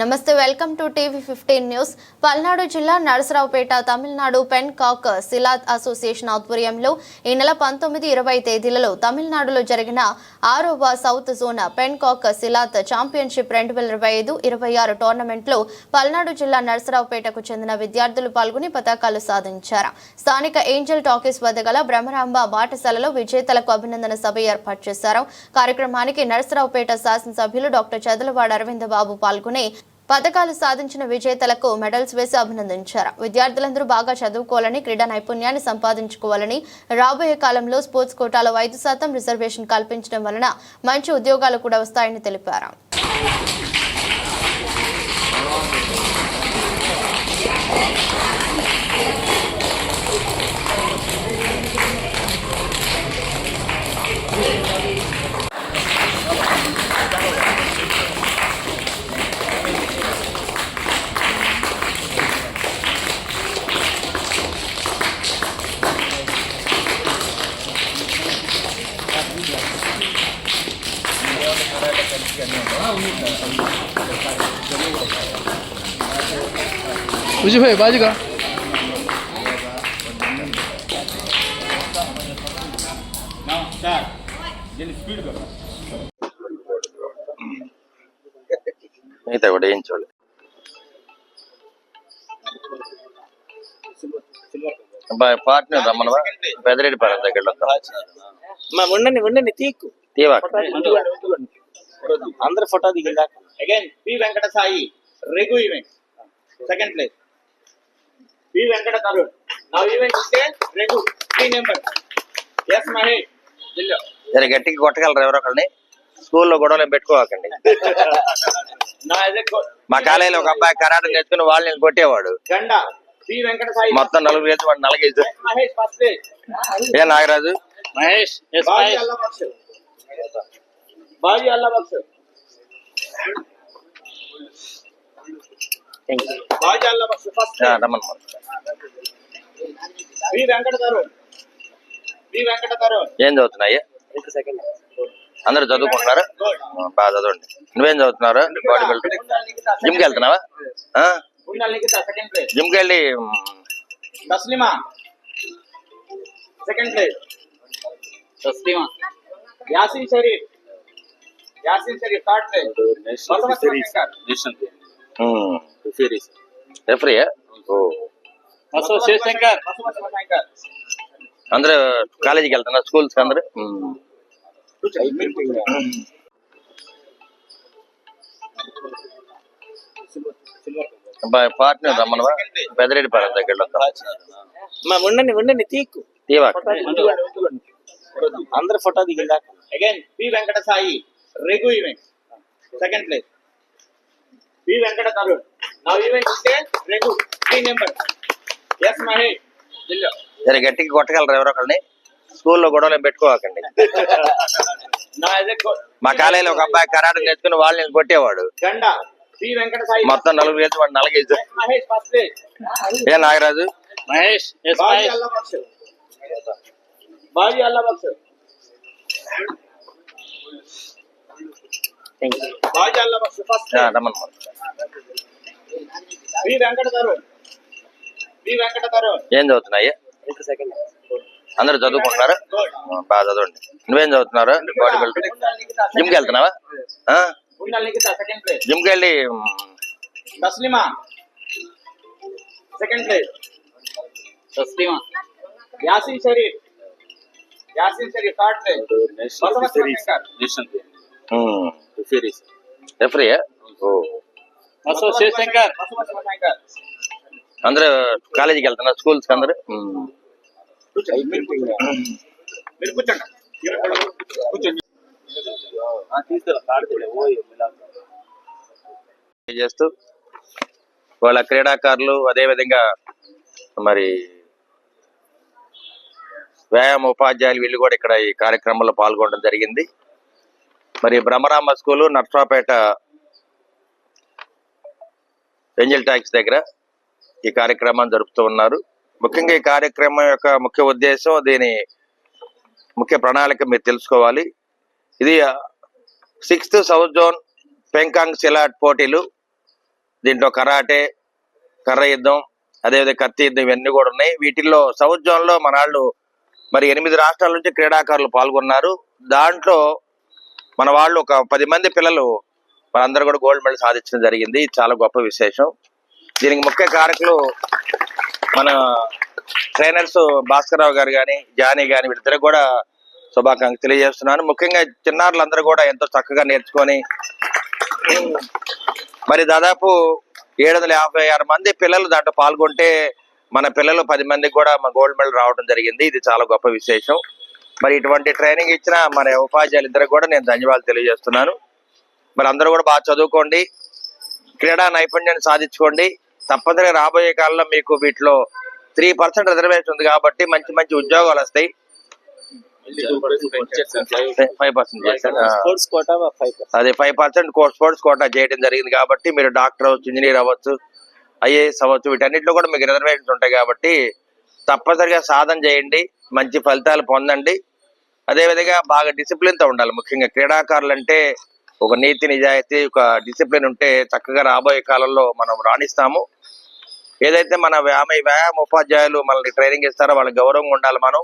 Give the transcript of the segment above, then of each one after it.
నమస్తే welcome to TV fifteen news. Palnadu జిల్లా Narasaraopet Tamil Nadu pencak silat association ఆధ్వర్యంలో ఈ నెల పంతొమ్మిది ఇరవై తేదీలలో తమిళనాడులో జరిగిన ఆరోవ south zone pencak silat championship రెండు వేల ఇరవై ఐదు ఇరవై ఆరు టోర్నమెంట్లో పల్నాడు జిల్లా నరసరావుపేటకు చెందిన విద్యార్థులు పాల్గొని పతాకాలు సాధించారు. స్థానిక ఏంజల్ టాకీస్ వద్ద గల బ్రహ్మరాంబ పాఠశాలలో విజేతలకు అభినందన సభ ఏర్పాటు చేశారు. కార్యక్రమానికి నరసరావుపేట శాసనసభ్యులు డాక్టర్ చదలవాడ అరవింద బాబు పాల్గొని పథకాలు సాధించిన విజేతలకు మెడల్స్ వేసి అభినందించారు. విద్యార్థులందరూ బాగా చదువుకోవాలని క్రీడా నైపుణ్యాన్ని సంపాదించుకోవాలని రాబోయే కాలంలో స్పోర్ట్స్ కోటాలో ఐదు శాతం రిజర్వేషన్ కల్పించడం వలన మంచి ఉద్యోగాలు కూడా వస్తాయని తెలిపారు. విజయభాయ్ బాజుగా మిగతా కూడా వేయించాలి పార్ట్నర్ రమ్మనవా పెదరెడ్డి పాడ దగ్గరలో ఉండండి ఉండండి తీకు తీవా అందరు ఫోటో దిగిందా again P Venkata Sai regu event second place P Venkata Tarun నా ఈవెంట్ ఇస్తే రెగు త్రీ నెంబర్ ఎస్ మహేష్ జిల్లా. జర గట్టిగా కొట్టగలరు ఎవరో ఒకరిని స్కూల్లో గొడవలు పెట్టుకోకండి ఎదే మా కాలేజీలో ఒక అబ్బాయి కరాటే నేర్చుకుని వాళ్ళు నేను కొట్టేవాడు. మొత్తం నలుగురు వేసి. వాడు నలగేసి ఏ Nagaraju? Mahesh Baji Allah Baksh Baji Allah Baksh first P Venkata Tarun P Venkata Tarun ఏం చదువుతున్నాయి? అందరు చదువుకుంటున్నారా? బాగా చదవండి. నువ్వేం చదువుతున్నారు బాడీ బిల్డర్ జిమ్కి వెళ్తున్నావా? సెకండ్ జిమ్కి వెళ్ళి Taslima. Second place Taslima. Yasin Sharif Yasin Sharif third place Basava Shivashankar మ్, రెఫరీ ఓ అసో శివశంకర్ బసవ శివశంకర్ అందరూ కాలేజీకి వెళ్తున్నారు స్కూల్స్ అందరూ మ్. అబ్బాయి పార్ట్నర్ రమ్మనవా పెదరెడ్డి పాలెం దగ్గరలో మా ఉండండి ఉండండి తీకు తీవా అందరు ఫోటో దిగిందా again P Venkata Sai regu event second place. P Venkata Tarun నా ఈవెంట్ ఇస్తే రెగు త్రీ నెంబర్. ఎస్ మహేష్. జిల్లా. జర గట్టిగా కొట్టగలరు ఎవరో ఒకరిని? స్కూల్లో గొడవలు పెట్టుకోకండి. ఎదే మా కాలేజీలో ఒక అబ్బాయి కరాటే నేర్చుకుని వాళ్ళు నేను కొట్టేవాడు. మొత్తం నలుగురు వేసి వాడు నలగేసి ప్లేస్. ఏ నాగరాజు? మహేష్ బాజీ అల్లా ఏం చదువుతున్నాయి? అందరు చదువుకుంటున్నారా? బాగా చదవండి. నువ్వేం చదువుతున్నారు? బాడీ బిల్డర్ జిమ్కి వెళ్తున్నావా? జిమ్కి వెళ్ళి Taslima. Second place. Taslima. Yasin Sharif. Yasin Sharif third place. Basava Shivashankar మ్, రెఫరీ ఓ అసో శివశంకర్ బసవ శివశంకర్ అందరూ కాలేజీకి వెళ్తున్నారు స్కూల్స్ అందరూ? చేస్తూ? వాళ్ళ క్రీడాకారులు అదేవిధంగా మరి వ్యాయామ ఉపాధ్యాయులు వీళ్ళు కూడా ఇక్కడ ఈ కార్యక్రమంలో పాల్గొనడం జరిగింది. మరి Brahmarama school Narasaraopet angel tax దగ్గర ఈ కార్యక్రమాన్ని జరుపుతూ ఉన్నారు. ముఖ్యంగా ఈ కార్యక్రమం యొక్క ముఖ్య ఉద్దేశం దీని ముఖ్య ప్రణాళిక మీరు తెలుసుకోవాలి. ఇది sixth south zone pencak silat పోటీలు దీంట్లో కరాటే కర్ర యుద్ధం అదేవిధంగా కత్తి యుద్ధం ఇవన్నీ కూడా ఉన్నాయి. వీటిల్లో సౌత్ జోన్లో మన వాళ్ళు మరి ఎనిమిది రాష్ట్రాల నుంచి క్రీడాకారులు పాల్గొన్నారు. దాంట్లో మన వాళ్ళు ఒక పది మంది పిల్లలు మనందరూ కూడా గోల్డ్ మెడల్ సాధించడం జరిగింది. చాలా గొప్ప విశేషం. దీనికి ముఖ్య కారకులు మన ట్రైనర్స్ భాస్కరరావు గారు కానీ జానీ కానీ వీళ్ళిద్దరు కూడా శుభాకాంక్షలు తెలియజేస్తున్నాను. ముఖ్యంగా చిన్నారులందరూ కూడా ఎంతో చక్కగా నేర్చుకొని మరి దాదాపు ఏడు వందల యాభై ఆరు మంది పిల్లలు దాంట్లో పాల్గొంటే మన పిల్లలు పది మందికి కూడా మా గోల్డ్ మెడల్ రావడం జరిగింది. ఇది చాలా గొప్ప విశేషం. మరి ఇటువంటి ట్రైనింగ్ ఇచ్చిన మన ఉపాధ్యాయులు ఇద్దరు కూడా నేను ధన్యవాదాలు తెలియజేస్తున్నాను. మరి అందరూ కూడా బాగా చదువుకోండి. క్రీడా నైపుణ్యాన్ని సాధించుకోండి. తప్పనిసరిగా రాబోయే కాలంలో మీకు వీటిలో త్రీ పర్సెంట్ రిజర్వేషన్ ఉంది కాబట్టి మంచి మంచి ఉద్యోగాలు వస్తాయి. ఫైవ్ పర్సెంట్ అదే ఫైవ్ పర్సెంట్ స్పోర్ట్స్ కోటా చేయడం జరిగింది కాబట్టి మీరు డాక్టర్ అవ్వచ్చు ఇంజనీర్ అవ్వచ్చు ఐఏఎస్ అవ్వచ్చు వీటన్నిటిలో కూడా మీకు రిజర్వేషన్స్ ఉంటాయి కాబట్టి తప్పనిసరిగా సాధన చేయండి. మంచి ఫలితాలు పొందండి. అదేవిధంగా బాగా డిసిప్లిన్తో ఉండాలి. ముఖ్యంగా క్రీడాకారులు అంటే ఒక నీతి నిజాయితీ ఒక డిసిప్లిన్ ఉంటే చక్కగా రాబోయే కాలంలో మనం రాణిస్తాము. ఏదైతే మన వ్యాయామ వ్యాయామ ఉపాధ్యాయులు మనల్ని ట్రైనింగ్ ఇస్తారో వాళ్ళకి గౌరవంగా ఉండాలి మనం.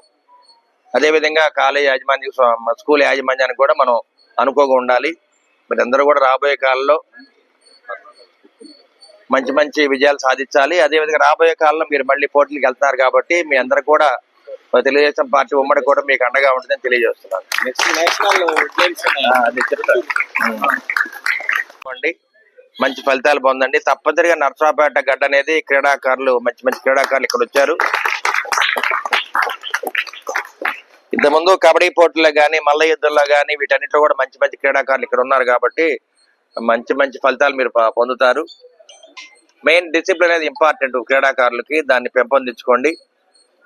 అదేవిధంగా కాలేజ్ యాజమాన్య స్కూల్ యాజమాన్యానికి కూడా మనం అనుకోగా ఉండాలి. మరి అందరూ కూడా రాబోయే కాలంలో మంచి మంచి విజయాలు సాధించాలి. అదేవిధంగా రాబోయే కాలంలో మీరు మళ్ళీ పోటీలకు వెళ్తున్నారు కాబట్టి మీ అందరు కూడా తెలుగుదేశం పార్టీ ఉమ్మడి కూడా మీకు అండగా ఉంటుందని తెలియజేస్తున్నాను. చెప్తాను. మంచి ఫలితాలు పొందండి. తప్పనిసరిగా నర్సరాపేట గడ్డ అనేది క్రీడాకారులు మంచి మంచి క్రీడాకారులు ఇక్కడ వచ్చారు. ఇంతకుముందు కబడ్డీ పోటీలో కానీ మల్ల యుద్ధంలో కానీ వీటన్నిటిలో కూడా మంచి మంచి క్రీడాకారులు ఇక్కడ ఉన్నారు కాబట్టి మంచి మంచి ఫలితాలు మీరు పొందుతారు. మెయిన్ డిసిప్లిన్ అనేది ఇంపార్టెంట్ క్రీడాకారులకి. దాన్ని పెంపొందించుకోండి.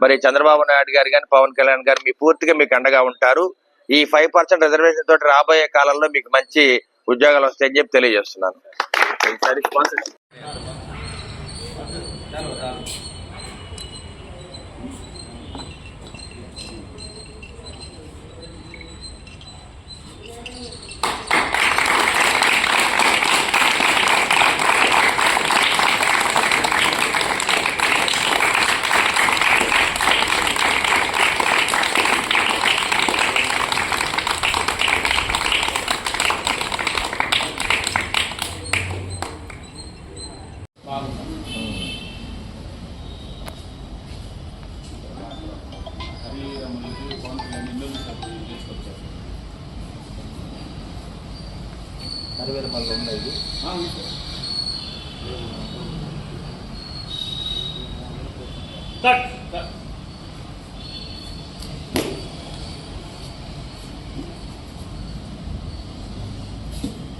మరి చంద్రబాబు నాయుడు గారు కానీ పవన్ కళ్యాణ్ గారు మీ పూర్తిగా మీకు అండగా ఉంటారు. ఈ ఫైవ్ పర్సెంట్ రిజర్వేషన్ తోటి రాబోయే కాలంలో మీకు మంచి ఉద్యోగాలు వస్తాయని చెప్పి తెలియజేస్తున్నాను.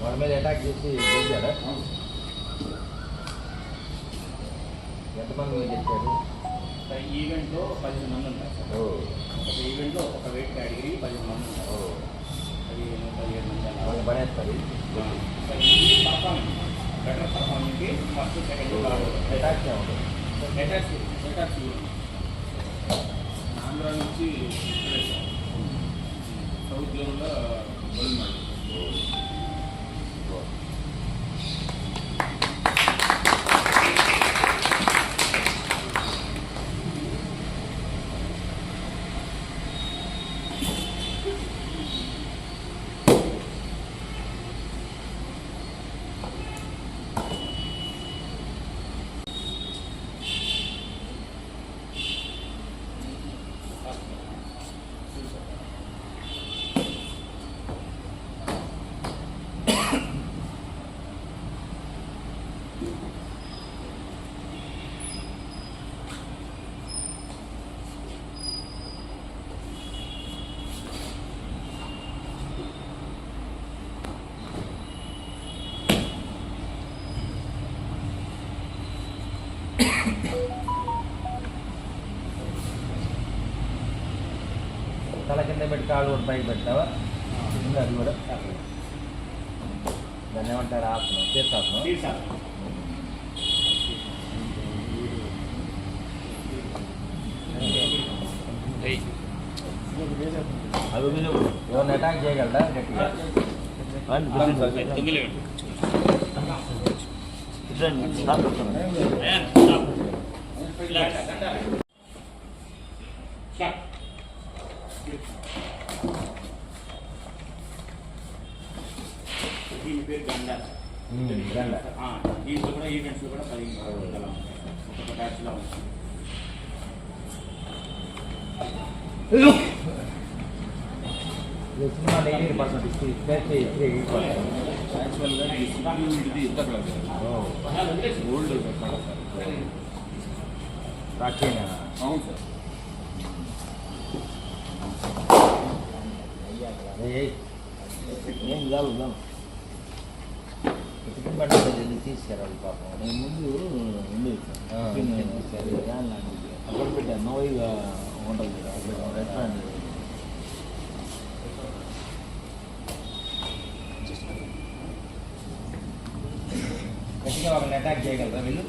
వాళ్ళ మీద అటాక్ చేసి గెలిచారా ఎంతమంది మీద గెలిచారు ఈవెంట్లో పదిహేను మంది ఉంటారు సార్. ఓ. ఒక ఈవెంట్లో ఒక వెయిట్ కేటగిరీ పదిహేను మంది ఉంటారు ఓ. పదిహేను పదిహేడు మంది పడేస్తారు better performance first second third attack ఏముంటుంది ఆంధ్ర నుంచి సౌత్ జోన్లో గోల్డ్ మెడల్ కింద పెట్టి కాళ్ళు కూడా పైకి పెట్టావా? ఉంది అది కూడా దాన్ని ఏమంటారు ఆసనం తీర్థాసనం తీసాను అవి మీరు ఎవరిని అటాక్ చేయగలరా గట్టిగా. దీని పేరు గండ గండ ఆ, దీంట్లో కూడా ఈవెంట్స్ కూడా పదిహేను వందల ఒక్కొక్క బ్యాచ్లో ఉంటుంది ఇది సినిమా ఎయిటీ పర్సెంట్ ఇస్తే త్రీ యాక్చువల్గా ఈ సిటీ ఇది ఓల్డ్ రాకేనా అవును సార్. ఏం కాదు కాదు చికెన్ బట్టర్ వెళ్ళి పాపం నేను ముందు ఉండేది సార్ లాంటిది అక్కడ పెట్టాను నోయిగా ఉంటుంది అక్కడ రెస్టారెంట్ గట్టిగా అటాక్ చేయగలరా వీళ్ళు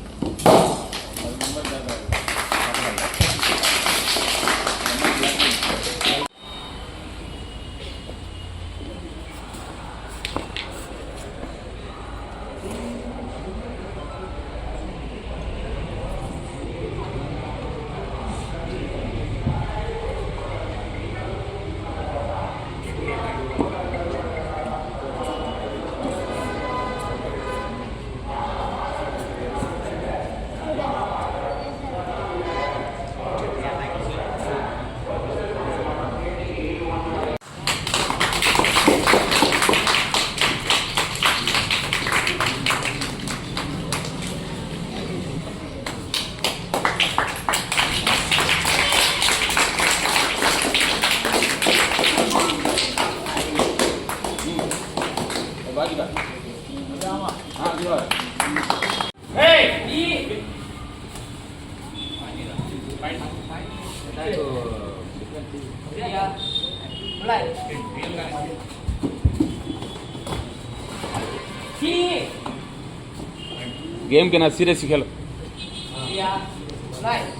गेम के ना सीरियस खेलो Right.